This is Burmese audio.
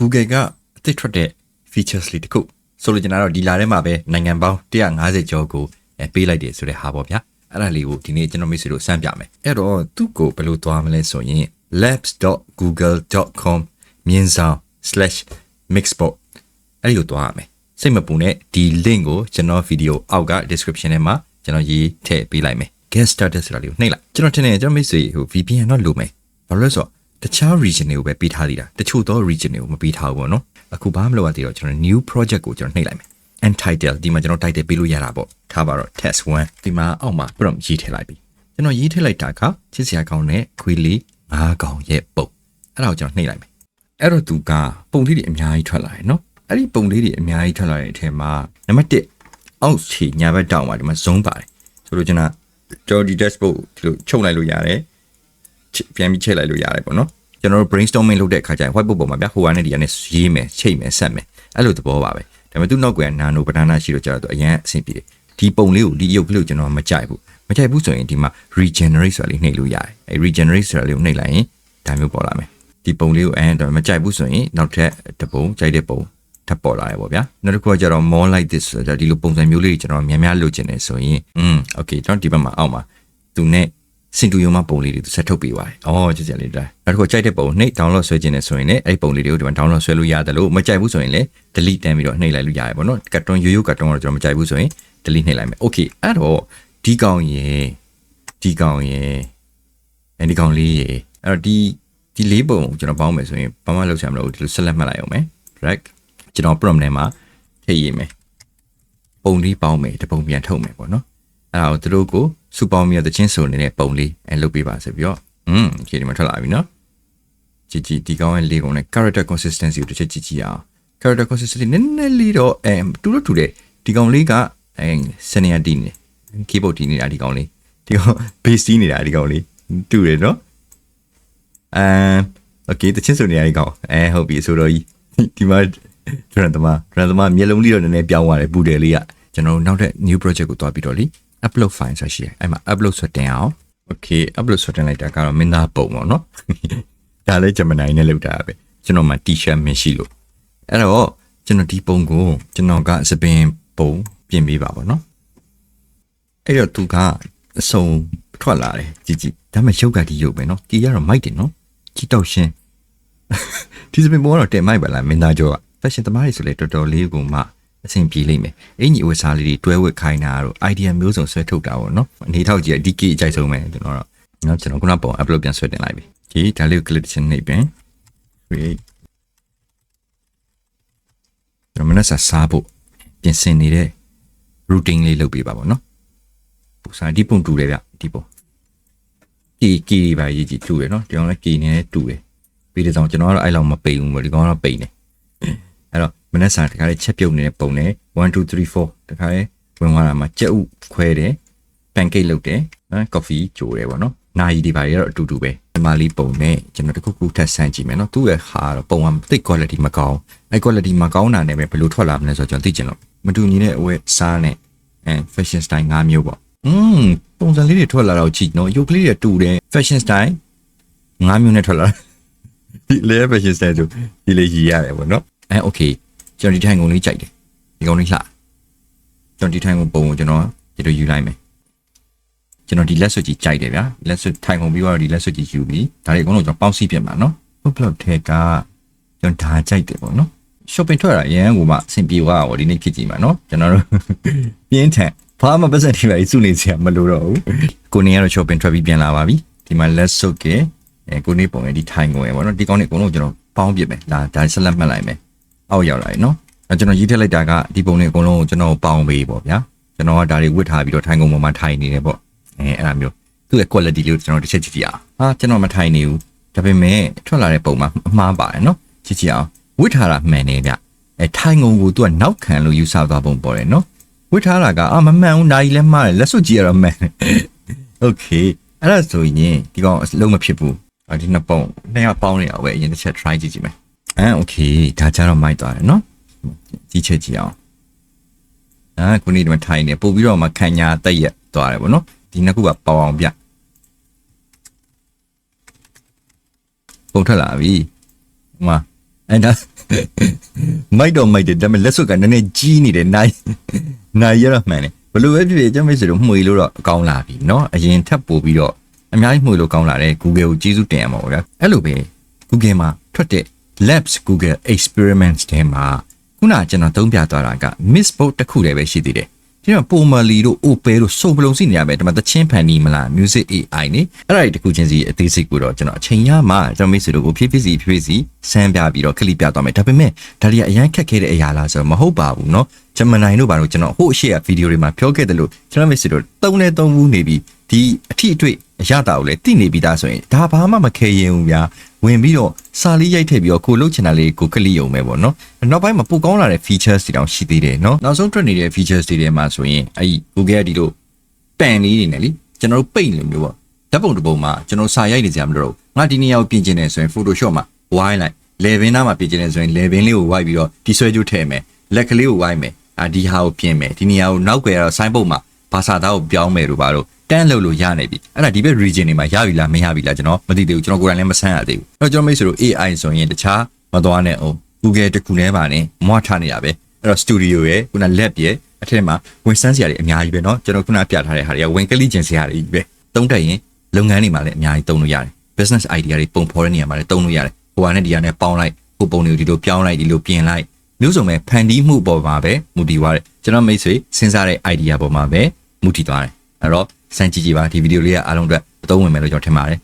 Google ကအသစ်ထွက်တဲ့ features လေးတစ်ခုဆိုလိုချင်တာတော့ဒီလာထဲမှာပဲနိုင်ငံပေါင်း150ကျော်ကိုအဲပေးလိုက်တယ်ဆိုတဲ့ဟာပေါ့ဗျာအဲ့ဒါလေးကိုဒီနေ့ကျွန်တော်မိတ်ဆွေတို့စမ်းပြမယ်အဲ့တော့သူ့ကိုဘယ်လိုသွားမလဲဆိုရင် labs.google.com မြင်းဆောင် /mixport အဲ့ဒီကိုသွားရမယ်စိတ်မပူနဲ့ဒီ link ကိုကျွန်တော်ဗီဒီယိုအောက်က description ထဲမှာကျွန်တော်ရေးထည့်ပေးလိုက်မယ် get started ဆိုတာလေးကိုနှိပ်လိုက်ကျွန်တော်ထင်တယ်ကျွန်တော်မိတ်ဆွေဟို VPN တော့လိုမယ်ဘာလို့လဲဆိုတော့ တခြား region တွေကိုပဲပေးထားသေးတာတချို့သော region တွေကိုမပေးထားဘူးပေါ့နော်အခုဘာမှမလုပ်ရသေးတော့ကျွန်တော် new project ကိုကျွန်တော်နှိပ်လိုက်မယ် and title ဒီမှာကျွန်တော် title ပေးလို့ရတာပေါ့ထားပါတော့ test 1ဒီမှာအောက်မှာ prompt ရေးထည့်လိုက်ပြီကျွန်တော်ရေးထည့်လိုက်တာကချစ်စရာကောင်းတဲ့ခွေးလေး၅កောင်ရဲ့ပုံအဲ့ဒါကိုကျွန်တော်နှိပ်လိုက်မယ်အဲ့တော့သူကပုံလေးတွေအများကြီးထွက်လာတယ်နော်အဲ့ဒီပုံလေးတွေအများကြီးထွက်လာတဲ့အထက်မှာနံပါတ်1အောက်ခြေညာဘက်တောင်မှာဒီမှာ zone ပါတယ်ဆိုလို့ကျွန်တော်ကျွန်တော်ဒီ dashboard ဒီလိုချုပ်လိုက်လို့ရတယ်ပြန်ပြီးချိန်လိုက်လို့ရတယ်ပေါ့နော် ကျွန်တော်တို့ brainstorming လုပ်တဲ့အခါကျရင် whiteboard ပေါ်မှာဗျဟိုကနေဒီကနေရေးမယ်ချိန်မယ်ဆက်မယ်အဲ့လိုသဘောပါပဲဒါပေမဲ့သူ့နောက်ကွယ်နာနိုပဒနာရှိတော့ကျတော့သူအရင်အဆင်ပြေတယ်ဒီပုံလေးကိုဒီရုပ်ကလေးကိုကျွန်တော်မကြိုက်ဘူးမကြိုက်ဘူးဆိုရင်ဒီမှာ regenerate ဆိုတာလေးနှိပ်လို့ရတယ်အဲ regenerate ဆိုတာလေးကိုနှိပ်လိုက်ရင်ဒါမျိုးပေါ်လာမယ်ဒီပုံလေးကိုအဲတော့မကြိုက်ဘူးဆိုရင်နောက်ထပ်တစ်ပုံကြိုက်တဲ့ပုံထပ်ပေါ်လာရပေါ့ဗျာနောက်တစ်ခုကကျတော့ more like this ဆိုတော့ဒီလိုပုံစံမျိုးလေးကျွန်တော်များများလိုချင်တယ်ဆိုရင်อืม okay ကျွန်တော်ဒီဘက်မှာအောက်မှာသူနဲ့ စင်တူယုံမပုံလေးတွေသူဆက်ထုတ်ပေးပါတယ်။အော်ကြည့်ကြလေးဒါ။နောက်တစ်ခုကြိုက်တဲ့ပုံနှိပ် download ဆွဲခြင်းနဲ့ဆိုရင်လည်းအဲ့ဒီပုံလေးတွေကိုဒီမှာ download ဆွဲလို့ရတယ်လို့မကြိုက်ဘူးဆိုရင်လည်း delete တန်းပြီးတော့နှိပ်လိုက်လို့ရတယ်ပေါ့နော်။ကတ်တွန်းရိုးရိုးကတ်တွန်းကတော့ကျွန်တော်မကြိုက်ဘူးဆိုရင် delete နှိပ်လိုက်မယ်။ Okay အဲ့တော့ဒီကောင်ရေဒီကောင်ရေအဲဒီကောင်လေးရေအဲ့တော့ဒီဒီလေးပုံကိုကျွန်တော်ပေါင်းမယ်ဆိုရင်ဘာမှလုပ်ချင်မလို့ဒီလိုဆက်လက်မှတ်လိုက်အောင်မယ်။ drag ကျွန်တော် prompt ထဲမှာထည့်ရေးမယ်။ပုံလေးပေါင်းမယ်တပုံပြန်ထုတ်မယ်ပေါ့နော်။အဲ့ဒါကိုသူတို့ကို စုပေါင်းပြီးတော့တချင်းဆိုနေတဲ့ပုံလေးအဲလုပ်ပေးပါဆိုပြီးတော့อืมဒီဒီမှာထွက်လာပြီနော်ကြည့်ကြည့်ဒီကောင်းရဲ့လေးကုန်နဲ့ character consistency ကိုတစ်ချက်ကြည့်ကြည့်အောင် character consistency နည်းနည်းလေးတော့အဲတူလို့တူတယ်ဒီကောင်လေးကအဲစနေရတီနေ keyboard တီနေတာဒီကောင်လေးဒီကောင် base တီနေတာဒီကောင်လေးတူတယ်နော်အမ် okay တချင်းဆိုနေရဒီကောင်အဲဟုတ်ပြီဆိုတော့ဒီမှာ drum သမား drum သမားမျက်လုံးလေးတော့နည်းနည်းပြောင်းသွားတယ်ပူတယ်လေးကကျွန်တော်နောက်ထပ် new project ကိုတွားပြီးတော့လी upload file ဆိုရှိတယ်အဲ့မှာ upload ဆိုတင်အောင် okay upload ဆိုတင်လိုက်တာကတော့မင်းသားပုံပေါ့နော်ဒါလည်း Gemini နဲ့လုပ်တာပဲကျွန်တော်မှ t-shirt မရှိလို့အဲ့တော့ကျွန်တော်ဒီပုံကိုကျွန်တော်ကစပင်ပုံပြင်ပေးပါပေါ့နော်အဲ့တော့သူကအစုံထွက်လာတယ်ကြည့်ကြည့်ဒါမှရုပ်ကဒီရုပ်ပဲနော်ကြည်ရတော့မိုက်တယ်နော်ကြည်တော့ရှင်းဒီစပင်ပုံကတော့တင်မိုက်ပါလားမင်းသားကျော်က fashion သမားတွေဆိုလေတော်တော်လေးကိုမှ အဆင်ပြေလိမ့်မယ်အင်ကြီးဝတ်စားလေးတွေတွဲဝတ်ခိုင်းတာတော့ idea မျိုးစုံဆွဲထုတ်တာပေါ့နော်အနေထောက်ကြီးဒီကီအကြိုက်ဆုံးပဲကျွန်တော်တော့နော်ကျွန်တော်ခုနပုံ upload ပြန်ဆွဲတင်လိုက်ပြီဒီဒါလေးကို click ချင်းနှိပ်ပင် create ကျွန်တော်မနေ့ကစားဖို့ပြင်ဆင်နေတဲ့ routine လေးလုပ်ပေးပါပေါ့နော်ပူစားဒီပုံတူတယ်ဗျဒီပုံကီကီပါရေးကြည့်တူတယ်နော်ဒီကောင်လည်းကီနေတူတယ်ပြီးတဲ့ကြောင့်ကျွန်တော်ကတော့အဲ့လောက်မပိန်ဘူးပေါ့ဒီကောင်ကတော့ပိန်တယ်အဲ့တော့ မနက်စာတခါလေးချက်ပြုတ်နေတဲ့ပုံနဲ့1 2 3 4တခါလေးဝင်သွားတာမှာကြက်ဥခွဲတယ်ပန်ကိတ်လုပ်တယ်နော်ကော်ဖီကြိုတယ်ပေါ့နော်နာရီဒီပါတွေတော့အတူတူပဲဒီမှာလေးပုံနဲ့ကျွန်တော်တခုခုထပ်ဆန်းကြည့်မယ်နော်သူ့ရဲ့ဟာတော့ပုံကသိ quality မကောင်းအဲ quality မကောင်းတာနဲ့ပဲဘယ်လိုထွက်လာမလဲဆိုတော့ကျွန်တော်သိချင်လို့မတူညီတဲ့အဝဲစားနဲ့အဲ fashion style ၅မျိုးပေါ့อืมပုံစံလေးတွေထွက်လာတော့ကြည့်နော်ရုပ်ကလေးတွေတူတယ် fashion style ၅မျိုးနဲ့ထွက်လာဒီလေ fashion style ဆိုဒီလေရည်ရတယ်ပေါ့နော်အဲ okay ကျွန်တော်ဒီထိုင်ကုန်လေးကြိုက်တယ်ဒီကုန်လေးလှကျွန်တော်ဒီထိုင်ကုန်ပုံကိုကျွန်တော်ဒီလိုယူလိုက်မယ်ကျွန်တော်ဒီလက်စွပ်ကြီးကြိုက်တယ်ဗျာလက်စွပ်ထိုင်ကုန်ပြီးတော့ဒီလက်စွပ်ကြီးယူပြီးဒါတွေအကုန်လုံးကျွန်တော်ပေါင်းစည်းပြင်ပါနော်ဟုတ်ပလောက်ထဲကကျွန်တော်ဒါကြိုက်တယ်ပေါ့နော် shopping ထွက်တာရန်ကိုမှအဆင်ပြေသွားတော့ဒီနေ့ဖြစ်ကြည့်မှာနော်ကျွန်တော်တို့ပြင်းထန်ဘာမှပတ်စံထိပါစုနေစရာမလိုတော့ဘူးကိုနေကတော့ shopping ထွက်ပြီးပြန်လာပါပြီဒီမှာလက်စွပ်ကအဲကိုနေပုံရဲ့ဒီထိုင်ကုန်ရဲ့ပေါ့နော်ဒီကောင်းနေအကုန်လုံးကျွန်တော်ပေါင်းပြစ်မယ်ဒါဒါဆက်လက်မှတ်လိုက်မယ် အောက်ရောက်လာပြီနော်အဲကျွန်တော်ရေးထည့်လိုက်တာကဒီပုံတွေအကုန်လုံးကိုကျွန်တော်ပေါင်းပေးပေါ့ဗျာကျွန်တော်ကဒါတွေဝတ်ထားပြီးတော့ထိုင်ကုန်ပေါ်မှာထိုင်နေတယ်ပေါ့အဲအဲ့လိုမျိုးသူ့ရဲ့ quality လေးကိုကျွန်တော်တစ်ချက်ကြည့်ကြည့်အောင်ဟာကျွန်တော်မထိုင်နေဘူးဒါပေမဲ့ထွက်လာတဲ့ပုံမှာအမှားပါတယ်နော်ကြည့်ကြည့်အောင်ဝတ်ထားတာမှန်နေဗျအဲထိုင်ကုန်ကိုသူကနောက်ခံလို့ယူဆသွားပုံပေါ်တယ်နော်ဝတ်ထားတာကအာမမှန်ဘူးနိုင်လည်းမှားတယ်လက်စွပ်ကြည့်ရတော့မှန်โอเคအဲ့ဒါဆိုရင်ဒီကောင်အလုံးမဖြစ်ဘူးဒီနှစ်ပုံနှစ်ယောက်ပေါင်းနေအောင်ပဲအရင်တစ်ချက် try ကြည့်ကြည့်မယ် အဲโอเคဒါကြတော့မိုက်သွားတယ်နော်ကြည့်ချက်ကြည့်အောင်အာခုနေဒီမှာထိုင်နေပို့ပြီးတော့မှခံညာတက်ရက်သွားတယ်ဗောနော်ဒီနှစ်ခုကပေါအောင်ပြပုံထွက်လာပြီဟိုမှာ အဲ့ဒါ မိုက်တော့မိုက်တယ်ဒါပေမဲ့လက်စွပ်ကနည်းနည်းကြီးနေတယ်နိုင်နိုင်ရတော့မှန်တယ်ဘလို့ပဲဖြစ်ဖြစ်ကျွန်တော်မိတ်ဆွေတို့မှွေလို့တော့ကောင်းလာပြီเนาะအရင်ထပ်ပို့ပြီးတော့အများကြီးမှွေလို့ကောင်းလာတယ် Google ကိုကျေးဇူးတင်ရမှာပေါ့ဗျာအဲ့လိုပဲ Google မှာထွက်တဲ့ Labs Google Experiments ထဲမှာခုနကကျွန်တော်သုံးပြသွားတာက Missboat တစ်ခုတည်းပဲရှိသေးတယ်ဒီတော့ပုံမလီတို့ Opel တို့စုံပလုံးစီနေရပဲဒီမှာတချင်းဖန်နီမလား Music AI နေအဲ့ဒါတွေတစ်ခုချင်းစီအသေးစိတ်ကိုတော့ကျွန်တော်အချိန်ရမှကျွန်တော်မိတ်ဆွေတို့ကိုဖြည်းဖြည်းစီဖြည်းဖြည်းစီစမ်းပြပြီးတော့ခလိပြသွားမယ်ဒါပေမဲ့ဒါတွေကအရန်ခက်ခဲတဲ့အရာလားဆိုတော့မဟုတ်ပါဘူးเนาะဂျမနိုင်တို့ဘာလို့ကျွန်တော်ဟိုအရှိရဗီဒီယိုတွေမှာပြောခဲ့တယ်လို့ကျွန်တော်မိတ်ဆွေတို့သုံးနေသုံးဘူးနေပြီးဒီအထီအတွေ့အရတာကိုလည်းသိနေပြီးသားဆိုရင်ဒါဘာမှမခဲရင်ဘူးဗျာ ဝင်ပြီးတော့စာလေးရိုက်ထည့်ပြီးတော့ကိုလုတ်ချင်တာလေးကိုကလိရုံပဲပေါ့နော်နောက်ပိုင်းမှာပိုကောင်းလာတဲ့ features တွေတောင်ရှိသေးတယ်နော်နောက်ဆုံးထွက်နေတဲ့ features တွေထဲမှာဆိုရင်အဲ့ဒီ Google ကဒီလိုပန်လေးတွေနဲ့လीကျွန်တော်တို့ပိတ်နေမျိုးပေါ့ဓာတ်ပုံတစ်ပုံမှာကျွန်တော်စာရိုက်နေကြမလို့ငါဒီနေရာကိုပြင်ကျင်နေဆိုရင် Photoshop မှာဝိုင်းလိုက် level နားမှာပြင်ကျင်နေဆိုရင် level လေးကိုဝိုင်းပြီးတော့ဒီဆွဲကြိုးထည့်မယ်လက်ကလေးကိုဝိုင်းမယ်အာဒီဟာကိုပြင်မယ်ဒီနေရာကိုနောက်ွယ်တော့ sign ပုတ်မှာဘာသာသားကိုပြောင်းမယ်လို့ပါတော့ တန်းလို့လို့ရနေပြီအဲ့ဒါဒီဘက် region တွေမှာရပြီလားမရပြီလားကျွန်တော်မသိသေးဘူးကျွန်တော်ကိုယ်တိုင်လည်းမဆန်းရသေးဘူးအဲ့တော့ကျွန်တော်မိတ်ဆွေတို့ AI ဆိုရင်တခြားမသွားနဲ့အောင် Google တခုနဲ့ပါနဲ့မွားထားနေတာပဲအဲ့တော့ studio ရဲ့ခုန lab ရဲ့အထက်မှာဝင်စမ်းစရာတွေအများကြီးပဲเนาะကျွန်တော်ခုနပြထားတဲ့ဟာတွေကဝင်ကလိကျင်စရာတွေကြီးပဲသုံးတက်ရင်လုပ်ငန်းတွေမှာလည်းအများကြီးသုံးလို့ရတယ် business idea တွေပုံဖော်တဲ့နေရာမှာလည်းသုံးလို့ရတယ်ဟိုဟာနဲ့ဒီဟာနဲ့ပေါင်းလိုက်ဟိုပုံတွေကိုဒီလိုပြောင်းလိုက်ဒီလိုပြင်လိုက်မျိုးစုံပဲဖန်တီးမှုပေါ်မှာပဲမူတည်သွားတယ်ကျွန်တော်မိတ်ဆွေစဉ်းစားတဲ့ idea ပေါ်မှာပဲမူတည်သွားတယ် အဲ့တော့စမ်းကြည့်ကြည့်ပါဒီဗီဒီယိုလေးကအားလုံးအတွက်အသုံးဝင်မယ်လို့ကျွန်တော်ထင်ပါတယ်